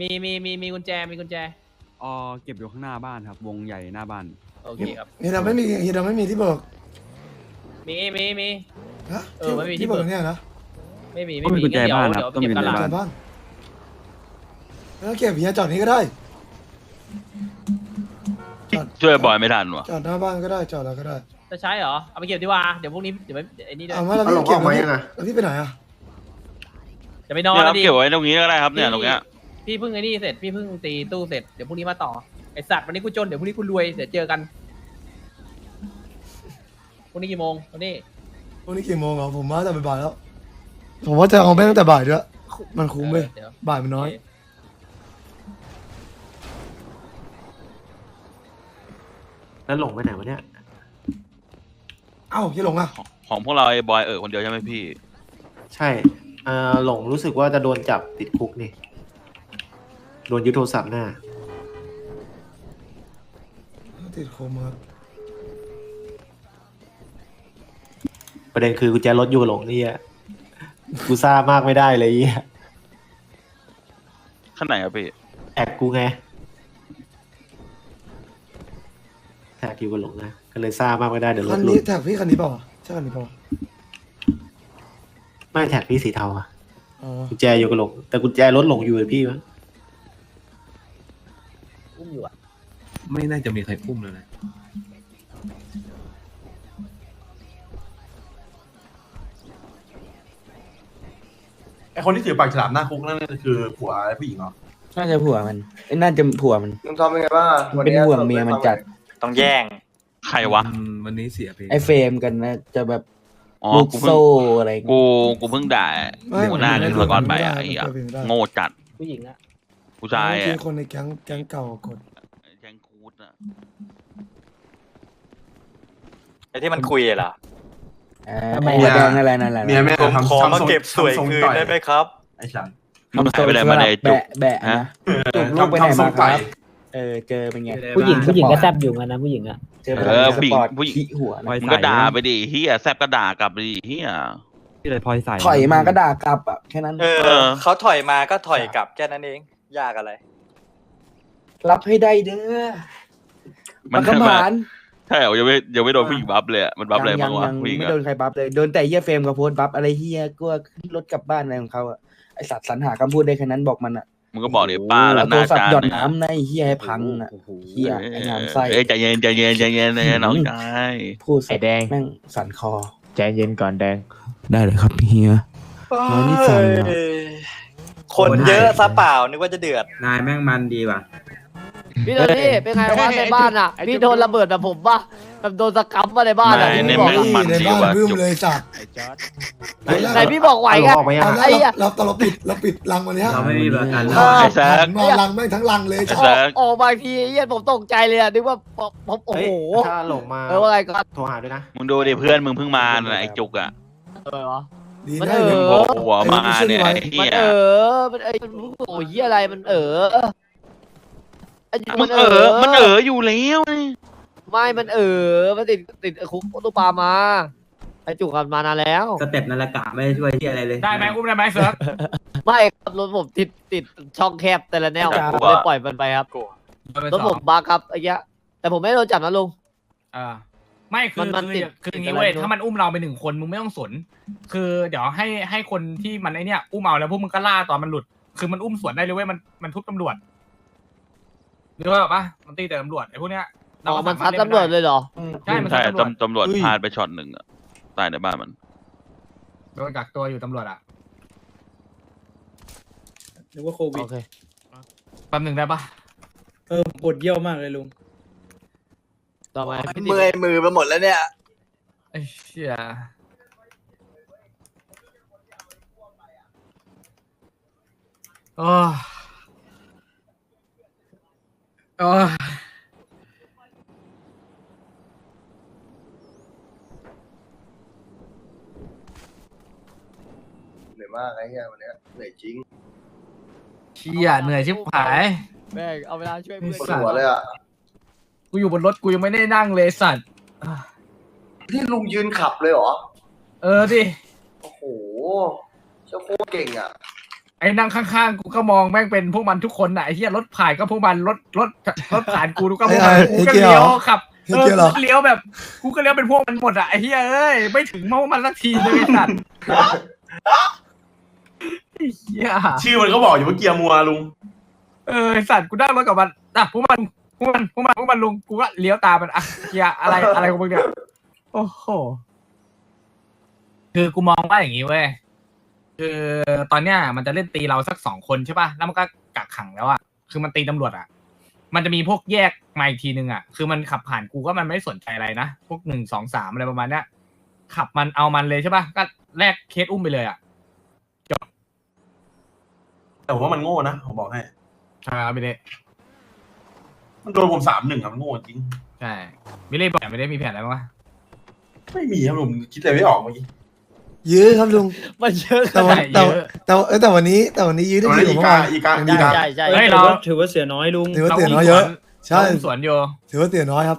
มีมีมีมีกุญแจมีกุญแจ อ๋อเก็บอยู่ข้างหน้าบ้านครับ วงใหญ่หน้าบ้าน โอเคครับ เฮียดำไม่มีเฮียดำไม่มีที่เบิกมีมีมี ฮะเออไม่มีที่ที่เบิเบิก กเนี่ยนะไม่มีก็ไม่มีมีกุญแจงั้นเดี๋ยวบ้านครัเดี๋ยวบไปเก็บก็กมีระกุญแจลาจาน บ้านแล้วเก็บเฮียจอดนี้ก็ได้จอดช่วยบอยไม่ทันวะจอดหน้าบ้านก็ได้จอดแล้วก็ได้จะใช้เหรอ เอาไปเก็บดีกว่า เดี๋ยวพรุ่งนี้เดี๋ยวไปไอ้นี่ด้วยเอามาแล้วพี่เก็บแล้วพี่แล้วพี่ไปไหนอะ จะไปนอนเนี่ยคแล้รับวดิเก็บไว้ตรงนี้ก็ได้ครับเนี่ยตรงเนี้ย พี่เพิ่งไอ้นี่เสร็จพี่เพิ่งตีตู้เสร็จเดี๋ยวพรุ่งนี้มาต่อไอสัตว์วันนี้กูจนเดี๋ยวพรุ่งนี้กูรวยเดี๋ยวเจอกันพรุ่งนี้กี่โมงวันนี้พรุ่งนี้กี่โมงเหรอผมว่าจะบ่ายๆแล้ว ผมว่าจะเอาไปตั้งแต่บ่ายด้วยมันคุ้มเว้ยเดี๋ยวบ่ายมันน้อย แล้วหลงไปไหนวะเนี่ย เอ้าเฮียหลงอะของพวกเราไอ้บอยเออคนเดียวใช่ไหมพี่ ใช่ เอ่อหลงรู้สึกว่าจะโดนจับติดคุกนี่ โดนยึดโทรศัพท์หน้า ติดโคมครับประเด็นคือกุญแจรถอยู่กับหลงนี่อะกูซ่ามากไม่ได้เลยไอ้เหี้ยข้างไหนครับพี่ แท็กกูไงแท็กอยู่กับหลงนะก็เลยซ่ามากไม่ได้เดี๋ยวรคัถนหลุนี้ดแท็กพี่คันนี้เปล่าวะใช่คันนี้เปล่าวะไม่แท็กพี่สีเทาอะอ๋อกุญแจอยู่กับหลงแต่กุญแจรถหลงอยู่กับพี่มั้ง ไม่น่าจะมีใครพุ่มเลยนะ ไอคนที่ถือปากฉลามหน้าคุกนั่นคือผัวผู้หญิงเหรอน่าจะผัวมันเอ้ยน่าจะผัวมันมึงทำยังไงบ้างอะมันเป็นห่วงเมียมันจัด ต้องแย่ง ใครวะ อืมวันนี้เสียไปไอ้เฟรมกันนะ จะแบบอ๋อ ลูกกูเพิ่งโซ่อะไรอย่างเงี้ยกู กูเพิ่งด่าหัวหน้าเงินละก่อนไปอะไอ้เหี้ยโง่จัดผู้หญิงอะผู้ชายจริอะงๆคนในแก๊งแก๊งเก่ากดแจงคูด อะไอ้ที่มันคุยอะเหรออ่าหัวแดงอะไรนั่นแหละเมียแม่ผมทำขอมาทำทรงเก็บสวยทำทรงคืนต่อยได้ไหมครับ ไอ้ฉันมึงหายไปไหนมาในยไอ้จุก แบะแบะฮะนะจุกลูกไปไหนทำทรงมาคต่รัอยบเออเจอเป็นไงผู้หญิงสผู้หญิงปอก็ร์ตแซบอยู่กันนะผู้หญิงอะ เจอเออสผู้หญิงปอร์ตผู้หญิง ขี้หัวนะไว้มึงก็ด่าไปดิเฮียแซบก็ด่ากลับไปดิเฮีย ที่เลยพลอยใส่ถอยมาก็ด่ากลับอะแค่นั้นเอเออ อเขาถอยมาก็ถอยกลับแค่นั้นเอง ยากอะไร รับให้ได้เด้อ มัมันนขมานใช่เหรอยังไม่ยังไม่โดนผู้หญิงบัฟเลยอะมันบัฟอะไรยับ้างวะยังผู้หญิงไม่อะโดนใครบัฟเลยโดนแต่เฮียเฟรมกับโพสต์บัฟอะไรเฮียก็ขึ้นรถกลับบ้านอะไรของเขาอะไอสัตว์สรรหาคำพูดได้แค่นั้นบอกมันอะมึงก็บอกดิป้าแล้วเอาโทนารศัพจาท์นหย่อนเนี่ยน้ำในะไอ้เฮียให้พังอะเหี้ย ไอ้งามไส้ เอ้ยใจเย็นใจเย็นใจเย็นใจเย็นน้องชายพูดไอ้แดง แม่งสั่นคอ ใจเย็นก่อนแดง ได้เลยครับเฮีย น้อยนิดสั่นอะเอ้ยคนเยอะซะเปล่านึกว่าจะเดือดนายแม่งมันดีว่ะ พี่โทนี่เป็นไงวะในบ้านอะ พี่โดนระเบิดแบบผมป่ะแบบโดนสกัมมาในบ้านอะไม่ที่ในพี่บอกแม่งอะมันในดีบ้านว่ะบึ้มจุกเลยจัดไหนพี่บอกไหวไงเอาออกมายังตอนแรไอ้กอะเราเราเราปิดเราปิดรังวันเนี้ยเราไม่มีประกันเออไอ้แซหักนมารังแม่งทั้งรังเลยไอ้จัดแซกออกมาทีเหี้ยผมตกใจเลยอะนึกว่าผมผมโอ้เฮ้ยโหถ้าหลงมาเออว่าไงก่อนโทรหาด้วยนะมึงดูดิเพื่อนมึงเพิ่งมาน่ะไอ้จุกอะเออวะดีมันได้เอเลยอโอ้โหมาเนี่ยไอ้เฮีมันยเออมันไอ้โอ้ยเหี้ยอะไรมันเออไอ้ มึงเออ มันเอออยู่แล้วนี่ไม่มันเออมันติดติดคุกตุปามาไอ้จุกกันมานานแล้ว สเต็ปนาฬิกาไม่ได้ช่วยที่อะไรเลยได้ไหมอุ้มได้ไหมเซิร์ฟไม่ครับรถผมติดติดช่องแคบแต่ละแนวผมเลยปล่อยมันไปครับรถผมบักครับไอ้เงี้ยแต่ผมไม่โดนจับนะลุงอ่าไม่คือมันมันคือติดคืออย่างตินี้ดอะไรเว้ยไม่รู้ถ้ามันอุ้มเราไปหนึ่งคนมึงไม่ต้องสน คือเดี๋ยวให้ให้คนที่มันไอเนี้ยอุ้มเอาแล้วพวกมึงก็ล่าตอนมันหลุด คือมันอุ้มสวนได้เลยเว้ยมันมันทุบตำรวจ หรือว่าแบบว่ามันตีแต่ตำรวจไอ้พวกเนี้ยอ๋อก็มันสาาซัดล่ตำรวจไเลยเหรอ ใช่มันซัใช่ดตำรวจตำตำรวจพลาดไปช็อตหนึ่งอะตายในบ้านมันโดนกักตัวอยู่ตำรวจอะนึกว่าโควิด โอเค แป๊บหนึ่งได้ปะเออปวดเยี่ยวมากเลยลุง ต่อไปพี่เมื่อยมือไปหมดแล้วเนี่ย ไอ้เชี่ยโอ้ โอ้เหนื่อยมากไอ้เหี้ยวันเนี้ยเหนื่อยจริงเชี่ยเหนื่อยชิบหาย แม่งเอาเวลาช่วยเพื่อนปวดหัวเลยอะกูอยู่บนรถกูยังไม่ได้นั่งเลยสัตว์ที่ลุงยืนขับเลยเหรอ เออดิ โอ้โหเจ้าโคตรเก่งอะ ไอ้นั่งข้างๆ กูก็มองแม่งเป็นพวกมันทุกคนน่ะไอ้เหี้ยรถผ่านก็พวกมันรถรถรถผ่านกูก็พวกมันไอ้กูไอ้ก็เกียร์เลี้ยวเหรอขับไอ้เออเกียร์เหรอ กูก็เลี้ยวแบบกูก็เลี้ยวเป็นพวกมันหมดอะไอ้เหี้ยเอ้ยไม่ถึงพวกมันสักทีเลยไอ้สัตว์ไอ้เหี้ยชื่อมันก็บอกอยู่ว่าเกียร์มัวลุง เออไอ้สัตว์กูนั่งรถกับมันอะพวกมันพวกมันพวกมันพวกมันลุงกูก็เลี้ยวตามมันอะเหี้ยอะไรอะไรของมึงเนี่ยโอ้โห คือกูมองว่าอย่างนี้เว้ย คือตอนเนี้ยมันจะเล่นตีเราสักสองคนใช่ป่ะ แล้วมันก็กักขังแล้วอะ คือมันตีตำรวจอะ มันจะมีพวกแยกมาอีกทีนึงอะ คือมันขับผ่านกูก็มันไม่สนใจอะไรนะ พวกหนึ่งสองสามอะไรประมาณเนี้ย ขับมันเอามันเลยใช่ป่ะ ก็แลกเคสอุ้มไปเลยอะแต่ผมว่ามันโง่นะผมบอกให้ ใช่ครับไม่ได้มันโดนผมสามหนึ่งอะมันโง่จริง ใช่ไม่ได้บอกไม่ได้มีแผนอะไรบ้างวะไม่มีครับผมคิดอะไรไม่ออกเมื่อกี้ ยื้อครับลุง มันเยอะขแต่วันาดนแต่ว่าแต่ว่าเอ้ยแต่วันนี้แต่วันนี้ยื้อได้วันดีนี้กว่าอีเมื่อวานกาอีกาอีกา ใช่ใช่เฮ้ย ถืเราอว่าถือว่าเสียน้อยลุง ถือว่าเสียน้อยเยอะ ใช่ เราอุ้มสวนอยู่ถือว่าเสียน้อยครับ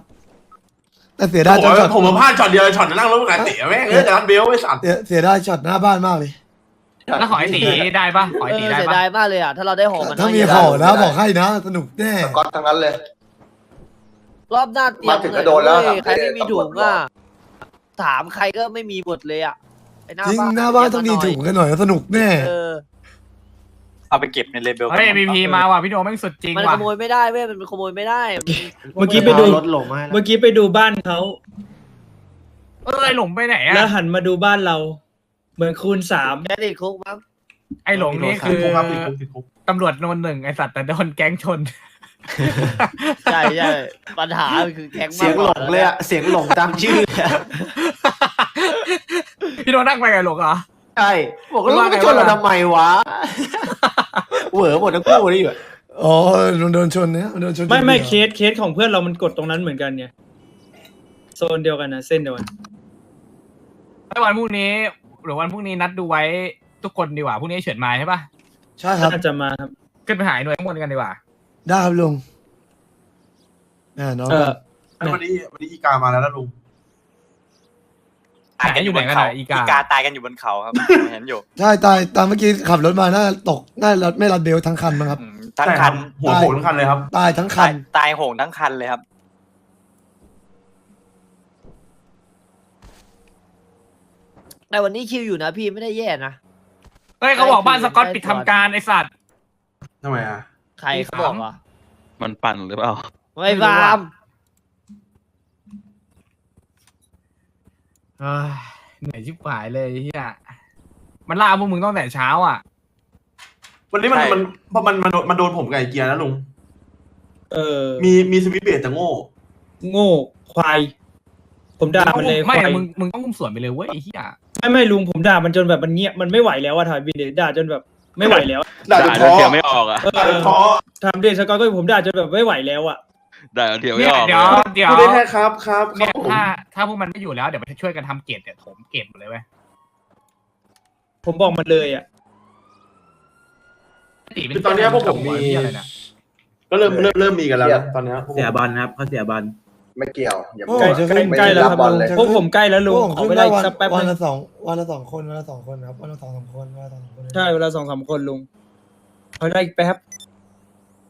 แต่เสียดายโอ้ช็อตโหผมมาพลาดช็อตเดียวช็อตนั้นนั่งรถกับไอ้เต๋อแม่งเอ้ยแต่รันเบลไอ้สัตว์เสียเสียดายช็อตหน้าบ้านมากเลย แล้วขอไอ้ตีได้ปะขอเอไอ้ตีอได้เสียปะดายมากเลยอะถ้าเราได้ห่อมันถ้ามีห่อนะบอกให้นะ สนุกแน่ก๊อตทั้งนั้นเลย รอบหน้าเตรียมมาถึงก็โดนแล้วเยครับใครไม่มีตำรถุวจงอะถามใครก็ไม่มีหมดเลยอะไอ้หน้าจริงบ้านหน้าบ้านต้องมีถุงกันหน่อยสนุกแน่ เออเอาไปเก็บในเลเบลเฮ้ยพีพีมาว่ะพี่โดแม่งสุดจริงมันว่ะขโมยไม่ได้เว้ยมันขโมยไม่ได้มันเมื่อกี้ไปดูเอารถหลงมาให้แล้วเมื่อกี้ไปดูบ้านเขาเออไอหลงไปไหนอะแล้วหันมาดูบ้านเรา เหมือนคูณสามแค่ติดคุกมั้งไอหลงนี่คือติดคุกครับติดคุกติดคุกตำรวจโนนหนึ่งไอสัตว์แต่โดนแก๊งชนใช่ใช่ปัญหาคือแข็งมากเสียงหลงเลยอะเสียงหลงตามชื่อเลยอะ พี่โดนั่งไปกับหลงเหรอใช่บอกว่าไม่ชนเราทำไมวะเหวอหมดทั้งคู่นี่อยู่อะอ๋อโดนโดนชนเนี่ยโดนชนไม่ไม่จเคริงสเคสของเพื่อนเรามันกดตรงนั้นเหมือนกันไงโซนเดียวกันนะเส้นเดียวกันไอวันพรุ่งนี้ หรือวันพรุ่งนี้นัดดูไว้ทุกคนดีกว่าพรุ่งนี้เฉินมาใช่ปะใช่ครับน่าจะมาครับขึ้นไปหายหน่วยข้างบนกันดีกว่า ได้ครับลุงอ่าน้องเออไอ้วันนี้วันนี้อีกามาแล้วนะลุง ตายกันอยู่บนเขาอีกาตายกันอยู่บนเขาครับเห็นอยู่ใช่ตายตามเมื่อกี้ขับรถมาน่าตกน่ารัดไม่รัดเบลทั้งคันมั้งครับอืมทั้งใช่คคัรับนหัวโขนทั้งคันเลยครับ ตายทั้งคัตานยตายโหงทั้งคันเลยครับ แต่วันนี้คิวอยู่นะพี่ไม่ได้แย่นะ เฮ้ยเขาบอกบ้านสกอตปิดทำการไอสัตว์ทำไมอะ ใครเขาบอกอะมันปั่นหรือเปล่า ไม่ฟาร์ม เฮ้ยเหนื่อยชิบหายเลยไอ้เฮียมันล่าพวกมึงตั้งแต่เช้าอะ วันนี้มันใช่ มันเพราะมันมันมันโดนผมกับไอ้เกียร์นะลุง เออมีมีสวิตช์เบรแต่โง่ โง่ควาย ผมด่ามันเลยไม่ควาอะยมึงมึงต้องอุ้มสวนไปเลยเว้ยไอ้เหี้ยไม่ไม่ลุงผมด่ามันจนแบบมันเงียบมันไม่ไหวแล้วอะถ่ายวิดีโอด่าจนแบบไม่ไหวแล้วด่าจนท้อเทียวไม่ออกอะเอด่าจอนท้อทำเดชสกอตก็ผมด่าจนแบบไม่ไหวแล้วอะ ด่าจนเทียวไม่เนี่ยออกเดี๋ยวเดี๋ยวพูดได้แค่ครับครับครัเนี่บยผมถ้าถ้าพวกมันไม่อยู่แล้วเดี๋ยวมันจะช่วยกันทำเกตเนี่ยถมเกตหมดเลยเว้ยผมบอกมันเลยอะตีเป็คือตอนเนี้ยพวกผมมี เหี้ยอะไรเนี่ยก็เริ่มเริ่มเริ่มมีกันแล้วนะตอนเนี้ยพวกผมเสียบอลครับเขาเสียบอลไม่เกี่ยวอย่าโอ้ ใกล้จะใกล้ขึ้นใกล้แล้วครับรับบอลเลยพวกผมใกล้แล้วลุงโอ้ขอขึ้นเวได้ลาอีวักนสักแป๊บวันนึงละสองวันละสองคนวันละสองคนครับวันละสองสามคนวันละสองสามคน ใช่เวลาสองสามคนลุงเขาได้อีกแป๊บต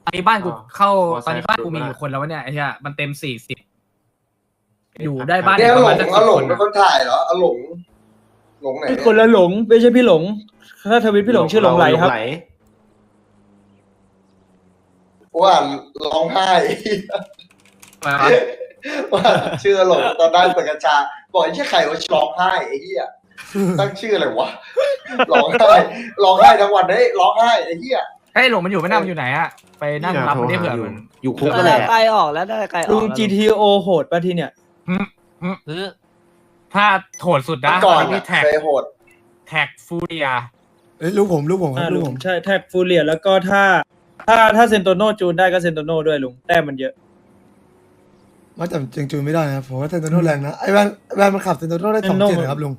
อนนี้บ้านกูเข้าอ๋อตอนนี้ใช่บ้านกูครับมีอยู่คนแล้ววะเนี่ยไอ้เหี้ยมันเต็มสี่สิบอยู่ได้บ้านเนี่ยประหลมาณงสักอสิบหลคงนเป็นนะคนถ่ายเหรออหลงหลงไหนไอ้คนละหลงไม่ใช่พี่หลง ถ้าทวิตพี่หลงชื่อหลงไหลครับว่าร้องไห้มาว่าชื่อหลงตอนได้เปิดกัญชา บอกไอ้ชื่อใครว่าร้องไห้ไอ้เหี้ยตั้งชื่ออะไรวะร้องไห้ร้องไห้ทั้งวันได้ร้องไห้ไอ้เหี้ย เฮ้ยหลงมันอยู่ไม่นานมันอยู่ไหนอะไปนั่งรับมันได้เผื่อมัน อยู่คุกก็ก็แหแหละละใกล้ออกแล้วได้ใกล้ออกลุงแล้ว GTO โหดป่ะทีเนี่ยเออถ้าโหดสุดนะก่อนที่แท็กเคยโหดแท็กฟูเรียเอ้ยลูกผมลูกผมครัอ่าบลูลุกงผมใช่แท็กฟูเรียแล้วก็ถ้า ถ้าถ้าเซนโตโนจูนได้ก็เซนโตโนด้วยลุงแต้มมันเยอะว่าแต่จริงจูนไม่ได้นะครับผมว่าเซนโตโน่แรงนะไอ้แวนแวนมันขับเซนโตโน่ได้สองเจ็ดนะครับลุง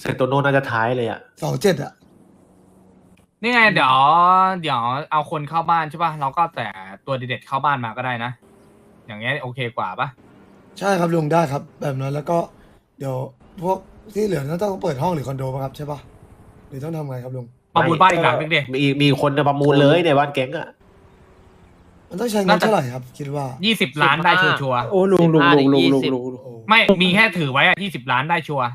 เซนโตโน่น่าจะท้ายเลยอะสองเจ็ดอะ นี่ไงเดี๋ยวเดี๋ยวเอาคนเข้าบ้านใช่ป่ะเราก็แต่ตัวเด็ดๆเข้าบ้านมาก็ได้นะ อย่างเงี้ยโอเคกว่าป่ะใช่ครับลุงได้ครับ แบบนั้นแล้วก็เดี๋ยวพวกที่เหลือนั้นต้องเปิดห้องหรือคอนโดป่ะครับใช่ปะหรือต้องทำไงครับลุงประมูลบ้านอีกหลังนึงดิมีมีคนจะประมูลเลยในบ้านแก๊งอะมันต้องใช้เงินเท่าไหร่ครับ คิดว่ายี่สิบล้านได้ชัวร์โอ้ลุงลุงลุงลุงลุงลุงโอ้ๆไม่มีแค่ถือไว้อะยี่สิบล้านได้ชัวร์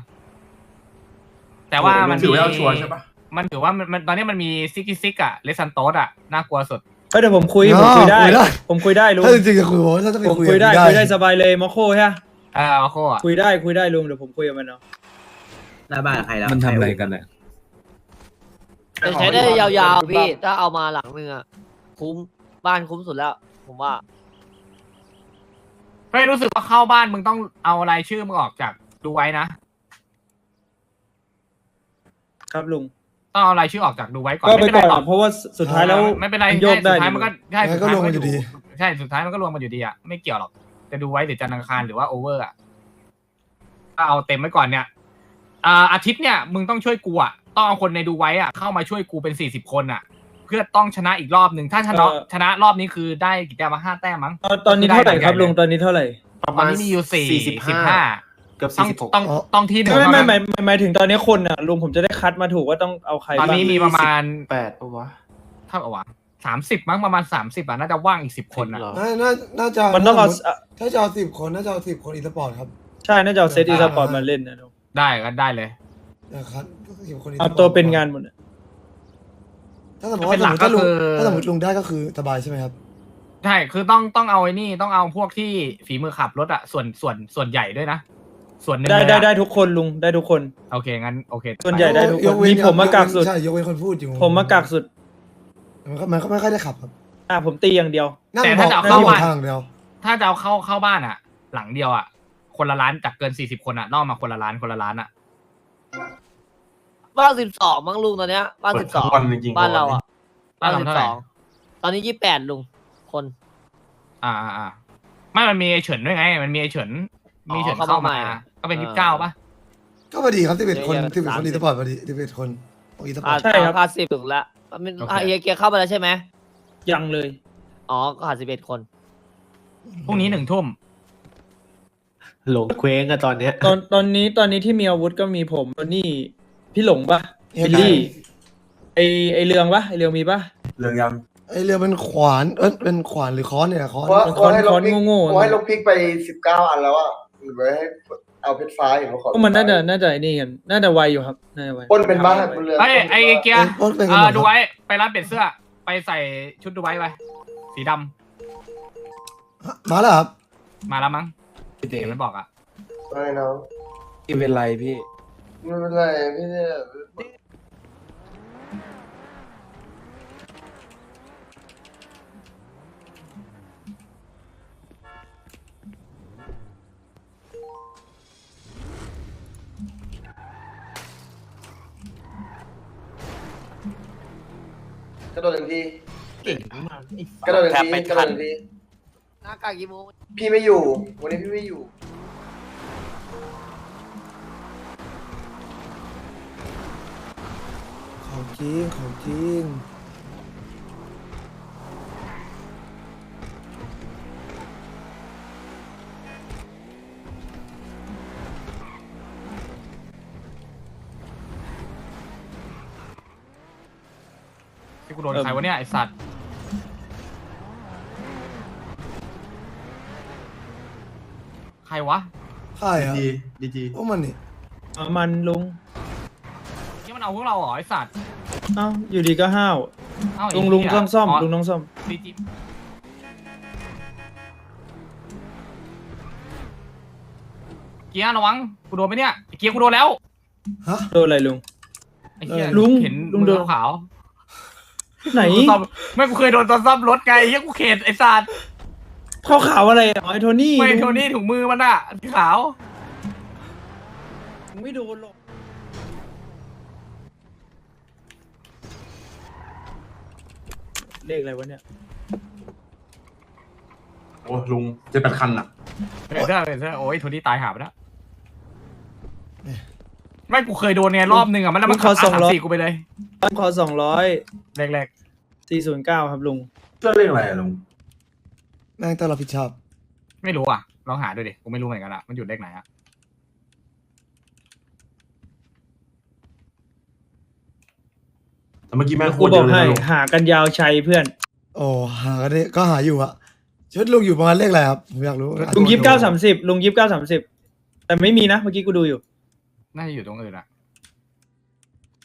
แต่ว่ามันถือไว้เอาชัวร์ใช่ปะ มันถือว่ามันมันตอนนี้มันมีซิกซิกอะเลซันโตสอะน่ากลัวสุด เอ้ยเดี๋ยวผมคุยผมคุยได้ ผมคุยได้ลุงถ้าจริงๆจะคุยผมว่าถ้าจะไปผมคุยคุยได้กับคุยได้สบายเลยมอโคใช่ปะเออเอาโคอะคุยได้คุยได้ลุงเดี๋ยวผมคุยกับมันเนาะหน้าบ้านใครแล้วมันทำอะไรกันเนี่ยจะใช้ได้ยาวๆพี่ ถ้าเอามาหลังนึงอะคุ้มบ้านคุ้มสุดแล้ว ผมว่าเฮ้ยรู้สึกว่าเข้าบ้านมึงต้องเอารายชื่อมึงออกจากดูไว้นะ ครับลุง ต้องเอารายชื่อออกจากดูไว้ก่อนก็ไปไม่เป็นก่ไรอนหรอกเพราะว่าสุดท้ายแล้ว ไม่เป็นไรมันโยกได้สุดท้ายมันก็ใช่ยังไงสุดก็ท้ายลงมัมานอก็ยู่ดี ใช่สุดท้ายมันก็รวมมาอยู่ดีอะไม่เกี่ยวหรอกจะดูไว้หรือจันทร์อังคารหรือว่าโอเวอร์อะถ้าเอาเต็มไว้ก่อนเนี่ยอ่าอาทิตย์เนี่ยมึงต้องช่วยกูอะต้องเอาคนในดูไว้อะเข้ามาช่วยกูเป็นสี่สิบคนอะเพื่อต้องชนะอีกรอบหนึ่งถ้าชนะเออ ชนะรอบนี้คือได้กี่แต้มมาห้าแต้มมั้ง ตอนตอนนี้เท่าไหร่ครับลุงตอนนี้เท่าไหร่ ประตอมานณนี้มีอยู่สี่สี่สิบห้า เกือบต้อสี่งสิบหกต้องต้องที่หนึ่งไม่เท่าไม่นั้นไม่ไม่หมายถึงตอนนี้คนอะลุงผมจะได้คัดมาถูกว่าต้องเอาใครตอนนี้บ้างมีประมาณแปดปะวะเท่ากับว่าสามสิบมั้งประมาณสามสิบอะน่าจะว่างอีกสิบคนอะเหรอน่าน่าน่าจะมันต้องเอาอะถ้าจะเอาสิบคนน่าจะเอาสิบคนอีสปอร์ตครับใช่น่าจะเอาเซตอีสปอร์ตมาเล่นนะลุงได้ก็ได้เลย นะครับสิบคนเอาตัวเป็นงานหมดอะถ้าสมมติว่าเป็นหลักถ้าลุงก็คือ ถ้าสมมติลุงได้ก็คือสบายใช่ไหมครับ ใช่คือต้องต้องเอาไอ้นี่ต้องเอาพวกที่ฝีมือขับรถอะส่วนส่วนส่วนใหญ่ด้วยนะ ส่วนหนึ่งได้เลยได้อะได้ทุกคนลุงได้ทุกคน โอเคงั้นโอเคส่วนใหญ่ได้ทุกคนยเว้มีผมมากากสุด ใช่ยกเว้นคนพูดอยู่ผมมากากสุด มันก็มันก็ไม่ค่อยได้ขับครับอะผมตีอย่างเดียว นั่งแต่บถ้าอกจะเอานั่เข้างบอบ้ากนทางเดียวถ้าจะเอาเข้าเข้าบ้านอะหลังเดียวอะคนละล้านจากเกินสี่สิบคนอะนอกมาคนละล้านคนละล้านอะบ้านสิบสองมั้งลุงตอนเนี้ยบ้านเปิสิดบสทั้องงวันจริงๆบ้านเราอะบ้าบ้านนเราสิเท่าบไหสร่องตอนนี้ยี่แปดลุงคน อ่าอ่าอ่าไม่มันมีไอ้เฉินด้วยไง มันมีไอ้เฉินมีเฉินอ๋อเข้าเข้ามามา ใหม่ ก็เป็นเออยี่สิบเก้าป่ะ ก็พอดีครับสิบเอ็ดคนเยอะๆสิบเอ็ดคนสามสิอีบสปอร์ตพอดีสิบเอ็ดคนของอีสปออ่าร์ต ใช่ครับขาดสิบถึงละมันโอเค อะเฮียเกียร์เข้ามาแล้วใช่ไหมยังเลย อ๋อก็ขาดสิบเอ็ดคน พรุ่งนี้หนึ่งทุ่ม หลงเคว้งอะตอนเนี้ย ตอนตอนนี้ตอนนี้ที่มีอาวุธก็มีผมโทนี่พี่หลงปะบิลลี่ไอไอเรืองปะไอเรืองมีปะ เรื่องยัง ไอเรือเป็นขวานเอ้ยเป็นขวานหรือค้อนเนี่ยค้อน ว่าเป็นค้อนว่าให้ลค้อบนพริกโง่ๆ ว่าให้ลบพริกไปสิบเก้าอันแล้วอะหรือไว้ให้ เอาเพชรฟ้าอยู่มาขอก็มันน่าจะน่าจะไอ้นี่กันน่าจะไวอยู่ครับน่าจะไวปล้นเป็นบ้านบนเรือเอ้ยไอ้เกียร์ปล้นเป็นเอกันหมอดดูครับไว้ไปร้านเปลี่ยนเสื้อ ไปใส่ชุดดูไว้ไปสีดำมาแล้วครับมาแล้วมั้งเดี๋ยวไม่บอกอะไม่น้องที่เป็นไรพี่ ไม่เป็นไรพี่เนี่ย กระโดดหนึ่งทีกระโดดหนึ่งแทบทีไม่กระโดทัดนหนึ่งทีหน้ากากกี่โมงพี่ไม่อยู่ วันนี้พี่ไม่อยู่ของจริงของจริง กูโดนใครวะเนี่ยไอสัตว์ใครวะใช่ครับดีดีจีพวกมันนี่เอามันลุงนี่มันเอาพวกเราเหรอไอสัตว์เอ้าอยู่ดีก็ห้าวเอ้าไอ้ลุงลุงเหี้ยต้องซ่อมลุงต้องซ่อมดีจีเกียร์ระวังกูโดนไหมเนี่ยไอ้เกียร์กูโดนแล้วฮะ โดนอะไรลุง ไอ้เหี้ยลุงเห็นลุงโดนมือขาว ไหนกูซ่อมไม่กูเคยโดนตอนซ่อมรถไงไอ้เหี้ยกูเข็ดไอ้สัตว์ข้าวขาวอะไรอะอ๋อไอโทนี่ไม่ลุงโทนี่ถุงมือมันอะสีขาวไม่โดนหรอกเลขอะไรวะเนี่ยโอ้ลุงเจ็ดแปดคันอะเห็นได้เห็นได้โอ้ยโทนี่ตายหาไปแล้ว ไม่กูเคยโดนไงรอบนึงอะมันแล้วมันมึงขอขับสองร้อยสี่กูไปเลยต้องขอสองร้อยแรกสี่ศูนย์เก้าครับลุงเชื่อเรื่องอะไรอะลุงแม่งต้องรับผิดชอบๆไม่รู้อะลองหาดูดิกูไม่รู้เหมือนกันอะมันอยู่เลขไหนอะแต่เมื่อกี้แม่งโคกูตรบเยอกอะเลยให้นะลุงหากันยาวชัยเพื่อนโอ้หากันเนี่ยก็หาอยู่อะชุดลุงอยู่ประมาณเลขอะไรครับผมอยากรู้ลุงยิบเก้าสามสิบลุงยิบเก้าสามสิบแต่ไม่มีนะเมื่อกี้กูดูอยู่ น่าจะอยู่ตรงอื่นอะ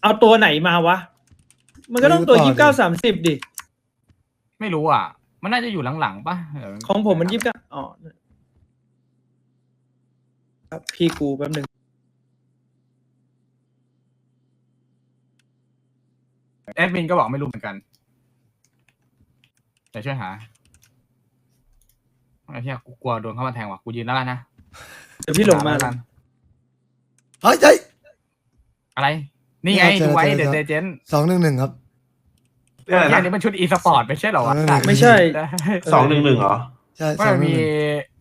เอาตัวไหนมาวะ มันก็ต้องตัวยิบเก้าสามสิบดิ ไม่รู้อะ มันน่าจะอยู่หลังๆป่ะเออของผมมันยิบเก้าอ๋อครับพี่กูแป๊บหนึ่งแอดมินก็บอกไม่รู้เหมือนกัน แต่ช่วยหาไอ้เหี้ยกูกลัวโดนเข้ามาแทงว่ะกูยืนแล้วกันนะเดี๋ยวพี่หลงมา แล้วกัน เฮ้ยเฮ้ย อะไร นี่ไงนี่ครับดูไว้เจอเดเจอเดเจนสองหนึ่งหนึ่งครับเรื่องอะไรอันะนนี้มันชุดอีสปอร์ตไม่ใช่เหรอวะสองหนึ่งหนึ่งไม่ใช่ สองหนึ่งหนึ่งเหรอ ใช่ว่าสองมันหนึ่งมีหนึ่ง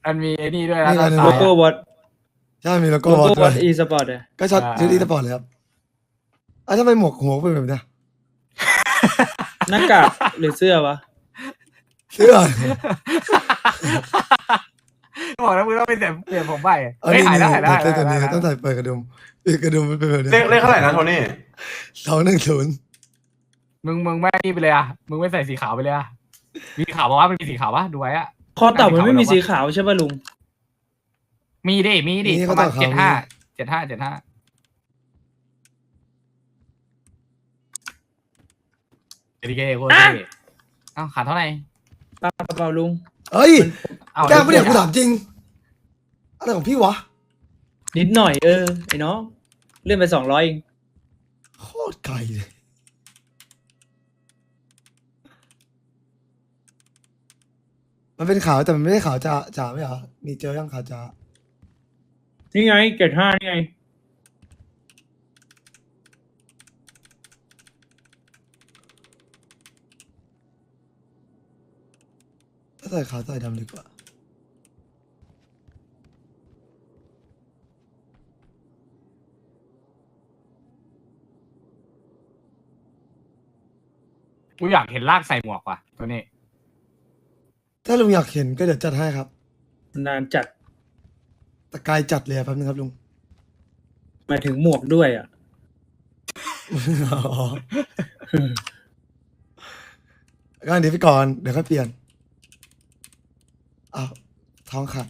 มันมีไอ้นี่ด้วยนี่นะไงด้านโลซ้ายโก้วอตใช่มีโลโลโก้โก้วอวอตตอีสปอร์ตเลยก็ช็อตอ่าชุดอีสปอร์ตเลยครับอ้าวทำไมหมวกหัวเป็นแบบเนี้ยหน้ากากหรือเสื้อวะ เสื้อ บอกแล้วมึงต้องไปเปลี่ยนเปลี่ยนผมไปเอันเฮ้ยนี้หายนี่แล้วหายแล้วตัดหายตัวนี้แล้วต้องใส่เปิดกระดุมเปิดกระดุมมันเป็นแบบเลเนี้ขเลขเท่าไหร่นะโทนี่สองหนึ่งศูนย์มึงมึงไม่นี่ไปเลยอะมึงไม่ใส่สีขาวไปเลยอะมีสีขาวบอกว่ามันมีสีขาวปะดูไว้อะคอเต่ามันไม่มีสีขาวใช่ป่ะลุง มีดิมีดินี่ประเขามาต่ณอเขาเจ็ดห้าเจ็ดห้าเจ็ดห้าเอริเก้โคตรเท่เอ้าขาดเท่าไหร่เปล่าเปล่าลุง เฮ้ยเอาแกล้งไม่ได้กูถามจริง อะไรของพี่วะ นิดหน่อยเออไอ้น้องเลื่อนไปสองร้อยเองโคตรไกลเลยมันเป็นขาวแต่มันไม่ได้ขาวจ่าจ่าไม่เหรอ มีเจอยังขาวจ่านี่ไงเกตห้านี่ไง ใส่ขาวใส่ดำดีกว่ากูอยากเห็นลากใส่หมวกว่ะตัวนี้ ถ้าลุงอยากเห็นก็เดี๋ยวจัดให้ครับนานจัดแต่กายจัดเลยอะแป๊บนึงครับลุงหมายถึงหมวกด้วยอะ อ๋อก็อันนี้ไปก่อนเดี๋ยวค่อยเปลี่ยน อ้าวท้องขาด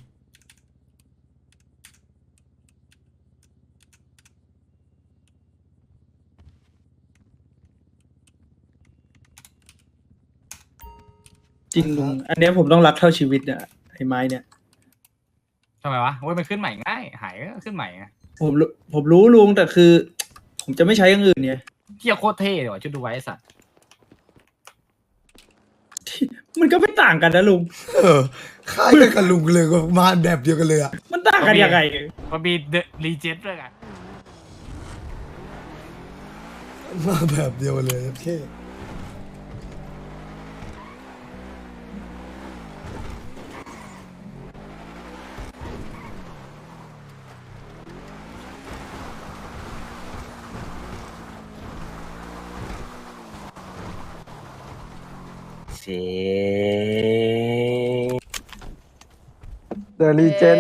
จริงลุง อันเนี้ยผมต้องรักเท่าชีวิตเนี่ยไอ้ไม้เนี่ย ทำไมวะโอ้ยมันขึ้นใหม่ง่าย หายก็ขึ้นใหม่ไงผมรู้ผมรู้ลุงแต่คือ ผมจะไม่ใช้อย่างอื่นเนี่ย เที่ยโคตรเท่เลยว่ะชุดดูไว้ไอ้สัตว์ มันก็ไม่ต่างกันนะลุง เออคล้ายกันกับลุงเลยว่ามาแบบเดียวกันเลยอะมันต่างกันยังไงมันมีเดอะรีเจนด้วยไงมาแบบเดียวกันเลยโอเค เสีเดอะรีเจน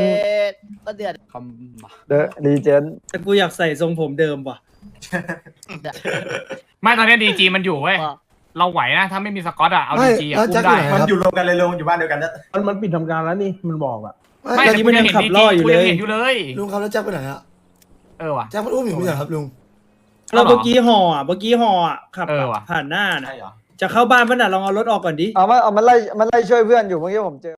ก็เดือดคำเดอะรีเจนแต่กูอยากใส่ทรงผมเดิมว่ะ ไม่ตอนนี้ดีจีมันอยู่เว้ย เราไหวนะ ถ้าไม่มีสกอตอะเอาไม่ดีจีอะแล้วอุ้แจ็คมได้อยู่ไหนครับอยู่รวมกันเลยลงอยู่บ้านเดียวกันนะมันมันปิดทำการแล้วนี่มันบอกอะ ไม่แจ็คแต่กูยังเห็นขับดีล่จีออยู่กูเลยยังเห็นอยู่เลย ลุงครับแล้วแจ็คไปไหนอะเออว่ะแจ็คมันอุ้มอยู่ไม่ใช่เหรอครับลุงเราเมื่อกี้ห่ออะเมื่อกี้ห่ออะขับเออว่ะผ่านหน้านะใช่เหรอ จะเข้าบ้านป่ะน่ะลองเอารถออกก่อนดิ เอามาเอามันไล่มันไล่ช่วยเพื่อนอยู่เมื่อกี้ผมเจอ